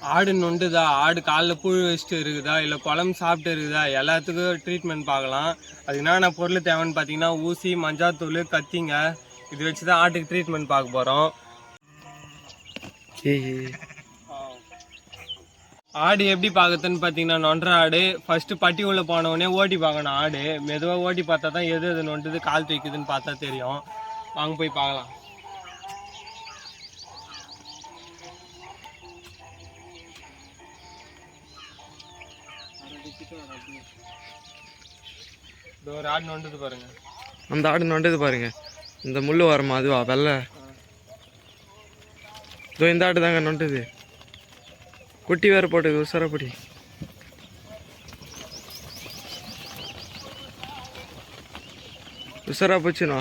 ஆடு நொண்டுதா? ஆடு காலில் புழு வச்சுட்டு இருக்குதா? இல்லை குழம்பு சாப்பிட்டு இருக்குதா? எல்லாத்துக்கும் ட்ரீட்மெண்ட் பார்க்கலாம். அதுக்கு என்னென்ன பொருள் தேவைன்னு பார்த்தீங்கன்னா ஊசி மஞ்சாத்தூள் கத்திங்க. இது வச்சு தான் ஆட்டுக்கு ட்ரீட்மெண்ட் பார்க்க போகிறோம் ஆடு எப்படி பார்க்கறதுன்னு பார்த்தீங்கன்னா நொன்ற ஆடு. ஃபர்ஸ்ட் பட்டி உள்ள போன உடனே ஓட்டி பார்க்கணும் ஆடு. மெதுவாக ஓட்டி பார்த்தா தான் எது எது நொண்டுது கால் தூக்குதுன்னு பார்த்தா தெரியும். வாங்க போய் பார்க்கலாம். ஒரு ஆடு நொண்டுது பாருங்க. அந்த ஆடு நொண்டது பாருங்க. இந்த முள்ளு வரமா அதுவா? வெள்ளை. இதோ இந்த ஆடு தாங்க நொண்டது குட்டி வேற போட்டுது உசரப்படி உசரா போச்சுண்ணா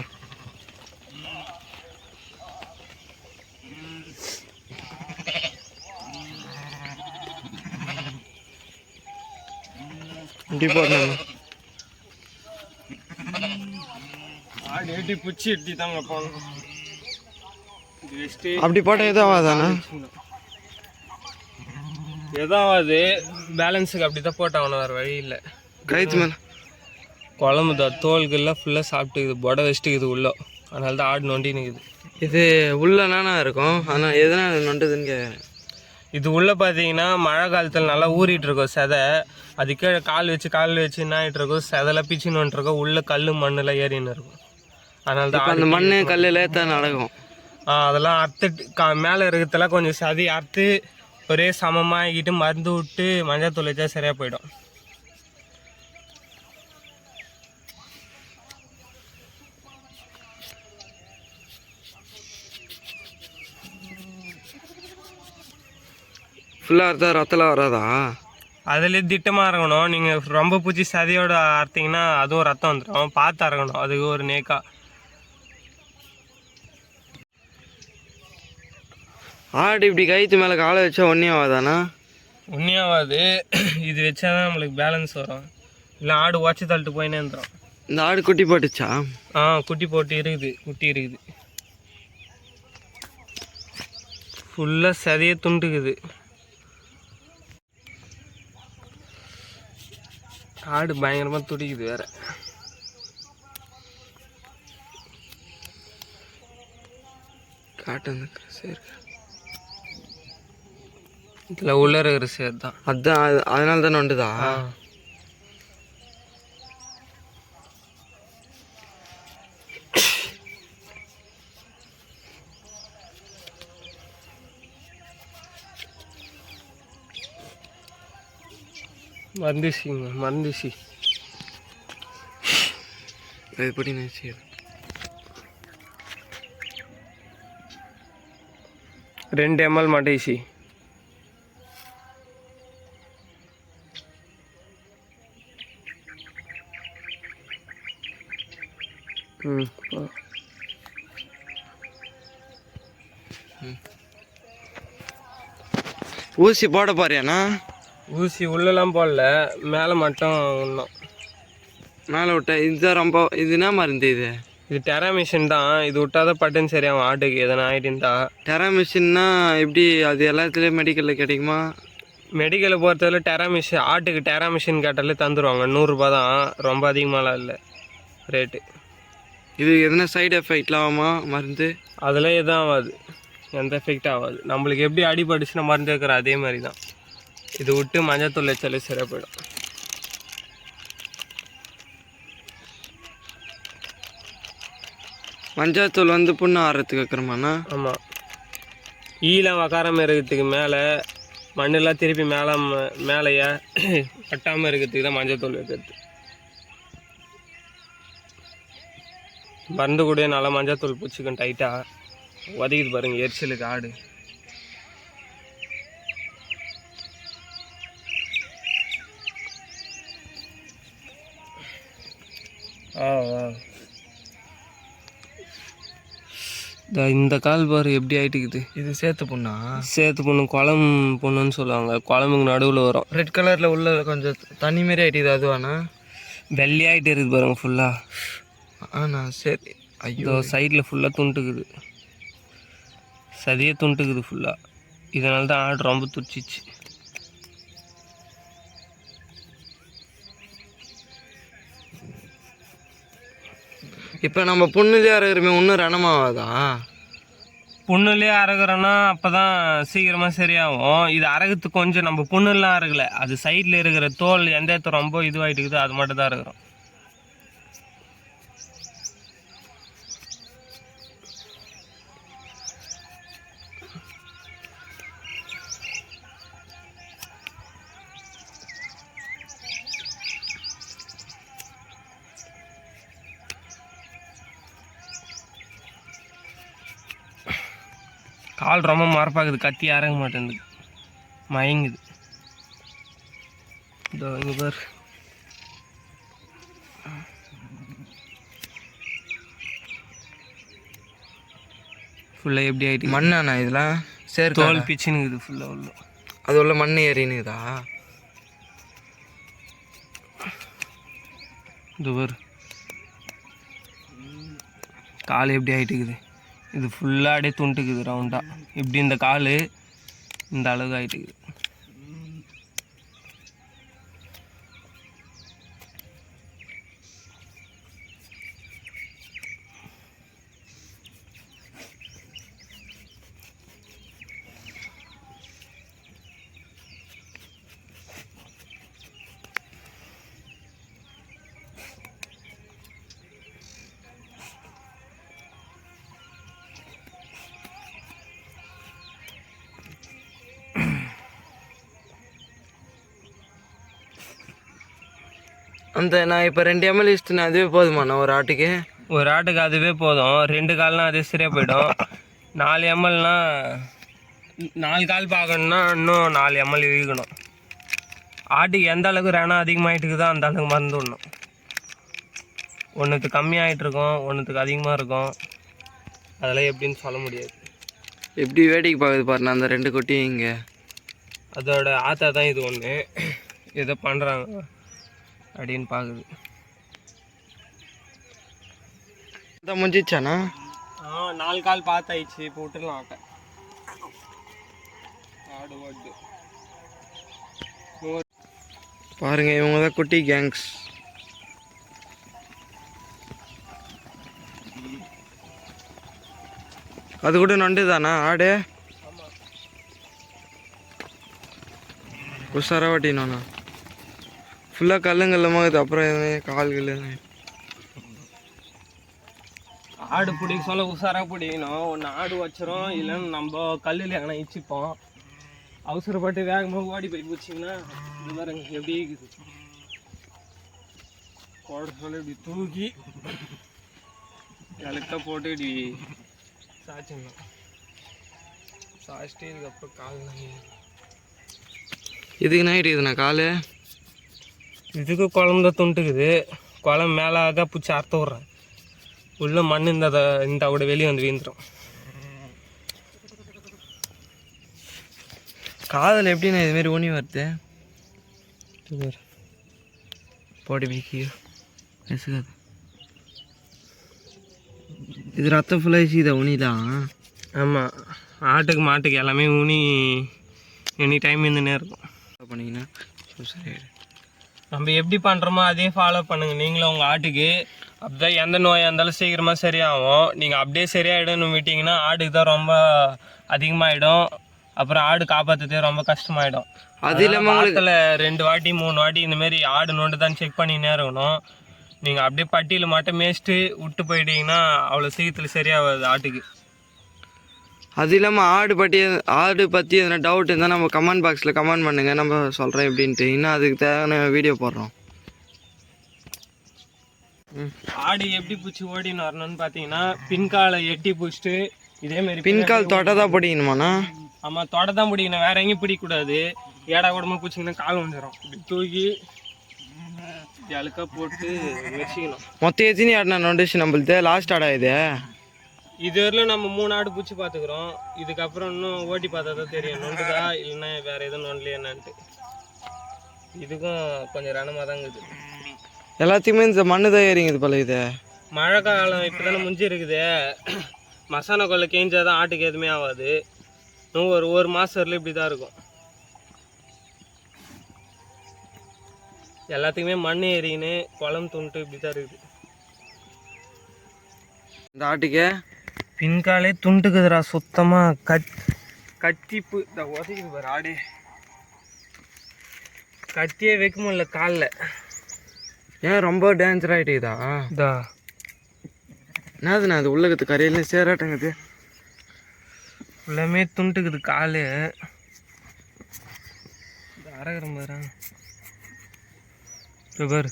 இப்படி போடணும் ஆடு பிடிச்சி எட்டி தாங்க வச்சுட்டு அப்படி போட்டால் எதுவும் ஆகாதாண்ணா எதாவது பேலன்ஸுக்கு அப்படி தான் போட்டாகணும் வேறு வழி இல்லை கயிற்று மேலே குழம்பு தான் தோல்கள்லாம் ஃபுல்லாக சாப்பிட்டுக்குது புடை வச்சுட்டுக்குது உள்ள அதனால தான் ஆடு நொண்டி நிற்குது இது உள்ளனானா இருக்கும் ஆனால் எதனால் நொண்டுதுன்னு கேட்குறேன் இது உள்ளே பார்த்தீங்கன்னா மழை காலத்தில் நல்லா ஊறிட்டு இருக்கும் செதை. அது கீழே கால் வச்சு கால் வச்சு என்ன ஆகிட்டு இருக்கும் செதல பிச்சுன்னு இருக்கும் உள்ள கல் மண்ணில் ஏறின்னு இருக்கும். அதனால தான் அந்த மண் கல்லில் தான் நடக்கும். அதெல்லாம் அறுத்துட்டு கா மேலே இருக்கிறதெல்லாம் கொஞ்சம் சதி அறுத்து ஒரே சமமாக ஆகிட்டு மருந்து விட்டு மஞ்சள் தூள் வச்சா சரியாக போயிடும். ஃபுல்லாக இருந்தால் ரத்தலாம் வராதா? அதுலேயே திட்டமாக இருக்கணும் நீங்கள் ரொம்ப பூச்சி சதியோட அறுத்தீங்கன்னா அதுவும் ரத்தம் வந்துடும் பார்த்து அறக்கணும் அதுக்கு ஒரு நேக்கா. ஆடு இப்படி கயிற்று மேலே காலை வச்சா ஒன்றே ஆகாதாண்ணா உண்மையாவது இது வச்சா தான் நம்மளுக்கு பேலன்ஸ் வரும். இல்லை ஆடு உடச்சி தள்ளிட்டு போயினே இருந்துடும் இந்த ஆடு குட்டி போட்டுச்சா? ஆ குட்டி போட்டு இருக்குது. குட்டி இருக்குது. ஃபுல்லாக சதையே துண்டுக்குது. ஆடு பயங்கரமாக துடிக்குது வேற. காட்டு சரி இதில் உள்ள இருக்கிற சேர் தான் அதான் அது அதனால தான் நொண்டுதா மருந்துசி அது படி நினச்சி? ரெண்டு எம்எல் மட்டைசி ம். ஊசி போட போறியாண்ணா? ஊசி உள்ளெல்லாம் போடல மேலே மட்டும் இன்னும் மேலே விட்ட இதுதான் ரொம்ப இது என்ன மருந்து இது? இது டெரா மிஷின் தான் இது விட்டாதான் பட்டுன்னு சரியாகும் ஆட்டுக்கு எதனா ஆகிட்டுருந்தா டெரா மிஷின்னா எப்படி அது எல்லாத்துலேயும் மெடிக்கலில் கிடைக்குமா? மெடிக்கலை பொறுத்தவரை டெரா மிஷின் ஆட்டுக்கு டெரா மிஷின் கேட்டாலே தந்துடுவாங்க நூறுரூபா தான் ரொம்ப அதிகமாலாம் இல்லை ரேட்டு இது எதனா சைடு எஃபெக்ட்லாம் ஆகுமா மருந்து? அதில் எதுவும் ஆகாது. எந்த எஃபெக்ட் ஆகாது. நம்மளுக்கு எப்படி அடிபட்டுச்சுன்னா மருந்து வைக்கிற அதே மாதிரி தான். இது விட்டு மஞ்சத்தூள் வச்சாலே சரியாக போயிடும் மஞ்சாத்தூள் வந்து புண்ணு ஆறுறதுக்கு வைக்கிறோமாண்ணா? ஆமாம் ஈலாம் உக்காராம இருக்கிறதுக்கு மேலே மண்ணெல்லாம் திருப்பி மேலே மேலேயே கட்டாமல் இருக்கிறதுக்கு தான் மஞ்சத்தூள் வைக்கிறது. மருந்து கூட நல்லா மஞ்சத்தூள் பூச்சிக்கும் டைட்டாக உதவிது பாருங்க எரிச்சலுக்கு ஆடு. இந்த இந்த கால் பாரு எப்படி ஆயிட்டுக்குது? இது சேர்த்து புண்ணா? சேத்து பொண்ணு குழம்பு பொண்ணுன்னு சொல்லுவாங்க. குழம்புக்கு நடுவில் வரும். ரெட் கலரில் உள்ள கொஞ்சம் தண்ணி மாரி ஆயிட்டுது அதுவாண்ணா வெள்ளையாயிட்டு இருக்குது பாருங்க ஃபுல்லாக ஆண்ணா சரி. ஐயோ. சைடில் ஃபுல்லாக துண்டுக்குது. சதியே துண்டுக்குது ஃபுல்லாக இதனால தான் ஆடு ரொம்ப துடிச்சிச்சு. இப்போ நம்ம புண்ணுலேயே இருக்கிறமே இன்னும் ரணமாகாதா? புண்ணுலேயே அறகுறோன்னா அப்போ தான் சீக்கிரமாக சரியாகும். இது அறகுறதுக்கு கொஞ்சம் நம்ம புண்ணுலாம் அறகல அது சைடில் இருக்கிற தோல் எந்த இடத்துல ரொம்ப இதுவாகிட்டுக்குதோ அது மட்டும் தான் இருக்கிறோம் கால் ரொம்ப மரப்பாக்குது கத்தி இறங்க மாட்டேங்குது மயங்குது. இதோ இங்க பாரு. ஃபுல்லாக எப்படி ஆகிட்டு மண்ணாண்ணா இதெல்லாம் சேர்த்து தோல் பிச்சுனுக்குது ஃபுல்லாக உள்ள. அது உள்ள மண் ஏறினுதா இது பாரு. கால் எப்படி ஆகிட்டுக்குது இது ஃபுல்லாக அப்படியே துண்டுக்குது ரவுண்டாக இப்படி இந்த கால்? இந்த அளவுக்கு ஆகிட்டுக்குது அந்த நான் இப்போ ரெண்டு எம்எல் இஸ்ட்டுனா அதுவே போதுமாண்ணா ஒரு ஆட்டுக்கு? ஒரு ஆட்டுக்கு அதுவே போதும். ரெண்டு கால்னா அதே சரியாக போயிடும். நாலு எம்எல்னா நாலு கால் பார்க்கணுன்னா இன்னும் நாலு எம்எல் இழுக்கணும். ஆட்டுக்கு எந்த அளவுக்கு ரணம் அதிகமாகிட்டுக்குதோ அந்த அளவுக்கு மருந்து விடணும். ஒன்றுத்துக்கு கம்மியாகிட்டு இருக்கும் ஒன்றுத்துக்கு அதிகமாக இருக்கும். அதெல்லாம் எப்படின்னு சொல்ல முடியாது. எப்படி வேடிக்கை பார்க்குது பாருண்ணா அந்த ரெண்டு குட்டியும் இங்கே? அதோட ஆத்தா தான் இது ஒன்று ஏதோ பண்ணுறாங்க அப்படின்னு பார்க்குது. இதான் முடிஞ்சிச்சாண்ணா ஆ நாலு கால் பார்த்தாயிடுச்சு இப்போ விட்டுடலாம் ஆட்டை. ஆடு ஓட்டு. பாருங்க இவங்க தான் குட்டி கேங்ஸ் அது கூட நண்டுதானா ஆடு? உஷாரா வட்டினாண்ணா ஃபுல்லாக கல்லுங்கல்லமாக இருக்குது அப்புறம் எதுவுமே கால் கல்லு ஆடு பிடிக்க சொல்ல உஷாராக பிடிக்கணும் ஒன்று ஆடு வச்சிரும் இல்லைன்னு நம்ம கல்லில் எங்கன்னா இச்சிப்போம் அவசரப்பட்டு வேகமாக ஓடி போய் பிடிச்சிங்கன்னா இது பாருங்க எப்படி இருக்குது. கோட சொல்ல இப்படி தூக்கி இலக்க போட்டு இப்படி சாய்ச்சிடணும். சாய்ச்சிட்டு இதுக்கப்புறம் கால் இதுக்கு நைட்டு இதுண்ணா கால்? இதுக்கு குழம்பு துண்டுக்குது. குழம்பு மேலாக பிடிச்சி அறுத்து விட்றேன். உள்ள மண் இந்த இந்த கூட வெளியே வந்து வீந்துடும் காதில் எப்படிண்ணா இதுமாரி ஊனி வருது? போடி பிடிக்கி நெசுக்காது இது ரத்தம் ஃபுல்லாக இதை உனிதான் ஆமாம் ஆட்டுக்கு மாட்டுக்கு எல்லாமே ஊனி எனி டைம் இருந்துனே இருக்கும் பண்ணிங்கன்னா சரியாயிடு நம்ம எப்படி பண்ணுறோமோ அதே ஃபாலோ பண்ணுங்க. நீங்களும் உங்கள் ஆட்டுக்கு. அப்படிதான் எந்த நோயாக இருந்தாலும் சீக்கிரமாக சரியாகும். நீங்கள் அப்படியே சரியாயிடும்னு விட்டீங்கன்னா ஆட்டுக்கு தான் ரொம்ப அதிகமாகிடும் அப்புறம் ஆடு காப்பாற்றுறதே ரொம்ப கஷ்டமாயிடும். அது இல்லாமல் ரெண்டு வாட்டி மூணு வாட்டி இந்த மாதிரி ஆடு நோண்டு தான் செக் பண்ணினே இருக்கணும். நீங்கள் அப்படியே பட்டியில் மட்டும் மேய்ச்சிட்டு விட்டு போயிட்டீங்கன்னா அவ்வளோ சீக்கிரத்தில் சரியாகாது ஆட்டுக்கு. அது இல்லாமல் ஆடு பற்றி ஆடு பற்றி எதனா டவுட் இருந்தால் நம்ம கமெண்ட் பாக்ஸில் கமெண்ட் பண்ணுங்கள் நம்ம சொல்கிறேன் எப்படின்ட்டு இன்னும் அதுக்கு தேவையான வீடியோ போடுறோம். ஆடு எப்படி பூச்சி ஓடின்னு வரணும்னு பார்த்தீங்கன்னா பின்காலை எட்டி பிடிச்சிட்டு இதே மாதிரி பின்கால் தொட்டை தான் பிடிக்கணுமாண்ணா? ஆமாம் தொட தான் பிடிக்கணும். வேற எங்கேயும் பிடிக்கக்கூடாது ஏடா கூடமா பிடிச்சிங்கன்னா கால் வந்துடும் இப்படி தூக்கி இப்படி அழுக்கா போட்டு வச்சுக்கணும். மொத்தம் எத்தனை ஆடுனா நோண்டிச்சு நம்மளுது? லாஸ்ட் ஆடா இது? இது வரையிலும் நம்ம மூணு ஆடு பூச்சி பார்த்துக்குறோம். இதுக்கப்புறம் இன்னும் ஓட்டி பார்த்தா தான் தெரியும். நொண்டுதா இல்லைன்னா வேற எதுவும் நொண்டலையா என்னன்ட்டு. இதுக்கும் கொஞ்சம் ரணமாக தான் இருக்குது. எல்லாத்தையுமே இந்த மண்ணு தான் ஏறிங்குது போல இது. மழை காலம் இப்போ தானே முடிஞ்சு இருக்குது மசாலா கொள்ளை கேஞ்சாதான் ஆட்டுக்கு எதுவுமே ஆகாது இன்னும் ஒரு ஒரு மாதம் வரல இப்படி தான் இருக்கும். எல்லாத்துக்குமே மண் ஏறிக்கின்னு குளம் துண்டு இப்படி தான் இருக்குது. இந்த ஆட்டுக்கே பின்காலே துண்டுக்குதுடா சுத்தமாக கட் கத்திப்பு இந்த உதவிக்கு பாரு ஆடு. கத்தியே வைக்க முடியல காலில். ஏன் ரொம்ப டேஞ்சர் ஆகிட்டுதா இதா? என்னதுண்ணா அது உள்ளகத்து கரையில சேராட்டங்குது எல்லாமே துண்டுக்குது காலு. அரகிற இது பாரு.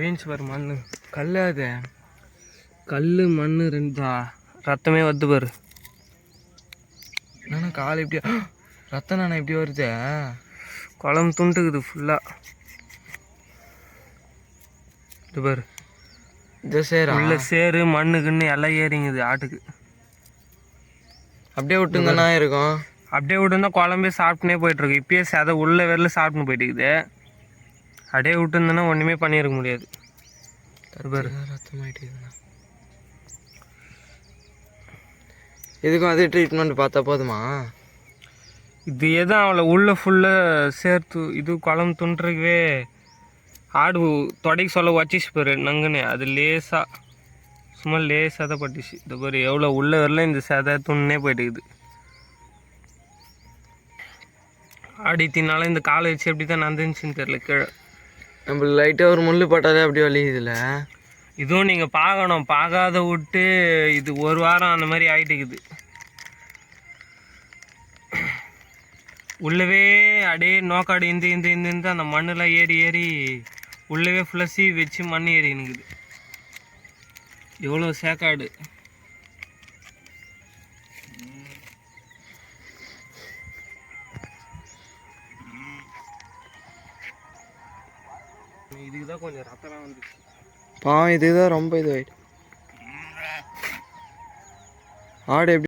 வீழ்ச்சி பாரு மண் கல் அது கல் மண் ரெண்டா? ரத்தமே வந்து பாரு. நானா கால் இப்படி ரத்தம் நானா இப்படி வருது? குளம் துண்டுக்குது ஃபுல்லாக இது பாரு. இது சேரா? உள்ள சேரு மண்ணு கிண்ணு எல்லாம் ஏறிங்குது ஆட்டுக்கு. அப்படியே விட்டுங்கன்னா இருக்கும். அப்படியே விட்டுருந்தா குழம்பே சாப்பிட்டுனே போயிட்டு இருக்கு இப்பயே சதை உள்ள வரல சாப்பிட்டு போயிட்டு இருக்குது அப்படியே விட்டுருந்தோன்னா ஒன்றுமே பண்ணியிருக்க முடியாது. இது பாரு ரத்தம் ஆயிட்டுதுண்ணா இதுக்கும் அதே ட்ரீட்மெண்ட் பார்த்தா போதுமா? இது எதுவும் அவளை உள்ள ஃபுல்லாக சேர்த்து இது குழம்பு துண்டுறதுவே ஆடு தொடைக்கு சொல்ல வச்சிச்சு பாரு நங்குன்னு அது லேசாக சும்மா லேசாக தான் பட்டுச்சு. இந்த பாரு எவ்வளோ உள்ள வரல இந்த சதை துண்ணே போயிட்டு இருக்குது ஆடி தின்னால இந்த காலை வச்சு எப்படி தான் நந்துச்சுன்னு தெரில கீழே. நம்ம லைட்டாக ஒரு முள்ளு பட்டாலே அப்படியே வலிக்குதுல்ல? இதுவும் நீங்கள் பார்க்கணும் பார்க்காத விட்டு இது ஒரு வாரம் அந்த மாதிரி ஆகிட்டுக்குது உள்ளவே அப்படியே நோக்காடு இந்த இந்த இந்த இந்த அந்த மண்ணெலாம் ஏறி ஏறி உள்ளவே ஃபுல்லாக வச்சு மண் ஏறினுக்குது எவ்வளோ சேக்காடு. இதுக்கு தான் கொஞ்சம் ரத்தம்லாம் வந்துச்சு. பாவம் இதுதான் ரொம்ப இதுவாயிட்டு. ஆடு எப்படி